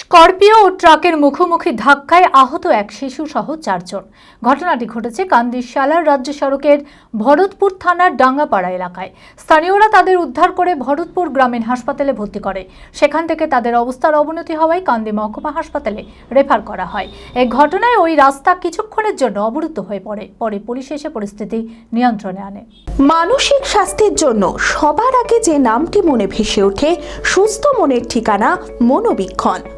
Scorpio ও ট্রাকের মুখোমুখি ধাক্কায় আহত এক শিশু সহ চারজন। ঘটনাটি ঘটেছে কান্দিশালার রাজ্য সড়কের ভরতপুর থানার ডাঙ্গাপাড়া এলাকায়। স্থানীয়রা তাদের উদ্ধার করে ভরতপুর গ্রামীণ হাসপাতালে ভর্তি করে। সেখান থেকে তাদের অবস্থার অবনতি হওয়ায় কান্দি মহকুমা হাসপাতালে রেফার করা হয়। এই ঘটনায় ওই রাস্তা কিছুক্ষণের জন্য অবরুদ্ধ হয়ে পড়ে। পরে পুলিশ এসে পরিস্থিতি নিয়ন্ত্রণে আনে। মানসিক স্বাস্থ্যের জন্য সবার আগে যে নামটি মনে ভেসে ওঠে, সুস্থ মনের ঠিকানা মনোবীক্ষণ।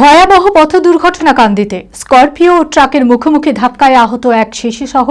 ভয়াবহ পথ দুর্ঘটনা কান্দিতে স্করপিও ও ট্রাকের মুখোমুখি ধাক্কায় আহত এক শিশু সহ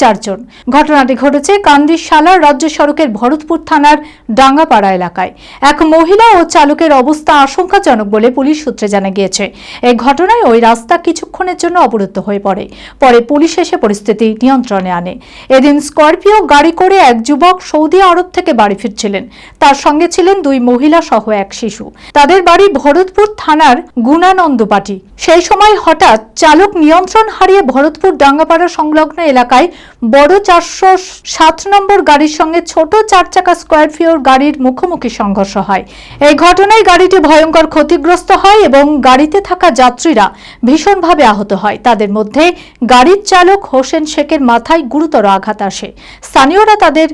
চারজন। ঘটনাটি ঘটেছে কান্দির সালার রাজ্য সড়কের ভরতপুর থানার ডাঙ্গাপাড়া এলাকায়। এক মহিলা ও চালকের অবস্থা আশঙ্কাজনক বলে পুলিশ সূত্রে জানা গিয়েছে। এই ঘটনায় ওই রাস্তা কিছুক্ষণের জন্য অবরুদ্ধ হয়ে পড়ে। পরে পুলিশ এসে পরিস্থিতি নিয়ন্ত্রণে আনে। এদিন স্করপিও গাড়ি করে এক যুবক সৌদি আরব থেকে বাড়ি ফিরছিলেন। তার সঙ্গে ছিলেন দুই মহিলা সহ এক শিশু। তাদের বাড়ি ভরতপুর থানার গুণানন্দ পাটি। সেই সময় হঠাৎ চালক নিয়ন্ত্রণ হারিয়ে ভরতপুর ডাঙ্গাপাড়া সংলগ্ন এলাকায় বড় চারশো সাত নম্বর গাড়ির সঙ্গে ছোট চার চাকা স্কোয়ারফিওর গাড়ির মুখোমুখি সংঘর্ষ হয়। এই ঘটনায় গাড়িটি ভয়ঙ্কর ক্ষতিগ্রস্ত হয় এবং গাড়িতে থাকা যাত্রীরা ভীষণভাবে আহত হয়। তাদের মধ্যে গাড়ির চালক হোসেন শেখের মাথায় গুরুতর আঘাত আসে। স্থানীয়রা তাদের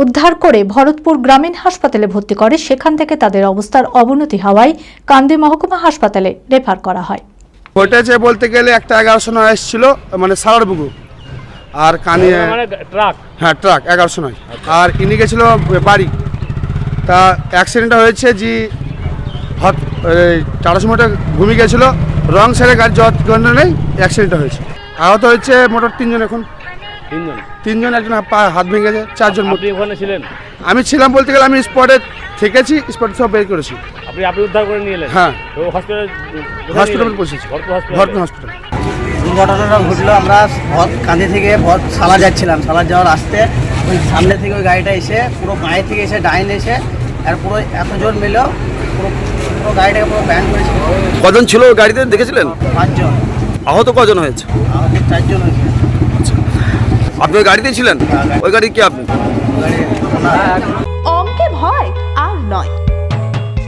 উদ্ধার করে ভরতপুর গ্রামীণ হাসপাতালে ভর্তি করে সেখান থেকে তাদের অবস্থার অবনতি হওয়ায় কান্দি মহকুমা হাসপাতালে রেফার করা হয়। ঘটেছে বলতে গেলে একটা এগারোশো নয় এসেছিল মানে সালার আর কানি মানে ট্রাক। হ্যাঁ ট্রাক এগারোশো নয়। আর ইনি গেছিল বাড়ি। তা অ্যাক্সিডেন্টটা হয়েছে যে হট টাটা সুমোটা ঘুমিয়ে গেছিল রং সাইডে গাড়ি যত নেই অ্যাক্সিডেন্টটা হয়েছে। আহত হয়েছে মোটর তিনজন এখন। তিনজন? তিনজন একজন পা হাত ভেঙে গেছে চারজন। আপনি ওখানে ছিলেন? আমি ছিলাম বলতে গেলে আমি স্পটে থেকেছি স্পটে সব বের করেছি। আপনি আপনি উদ্ধার করে নিয়ে এলেন? হ্যাঁ। তো হসপিটালে হসপিটালে পৌঁছেছি ভরপুর হসপিটাল দুর্ঘটনাটা ঘটলো আমরা ভদ কাঁদি থেকে ভদ সালা যাচ্ছিলাম সালা যাওয়ার আসতে ওই সামনে থেকে ওই গাড়িটা এসে পুরো বাঁয়ে থেকে এসে ডাইন এসে আর পুরো এত জোর মিলো পুরো পুরো গাড়িটাকে পুরো ব্যান করেছে কজন ছিল ওই গাড়িতে দেখেছিলেন? পাঁচজন। আহত কজন হয়েছে? আমাদের চারজন হয়েছে। আপনি ওই গাড়িতে ছিলেন? ওই গাড়ি কি আপনি?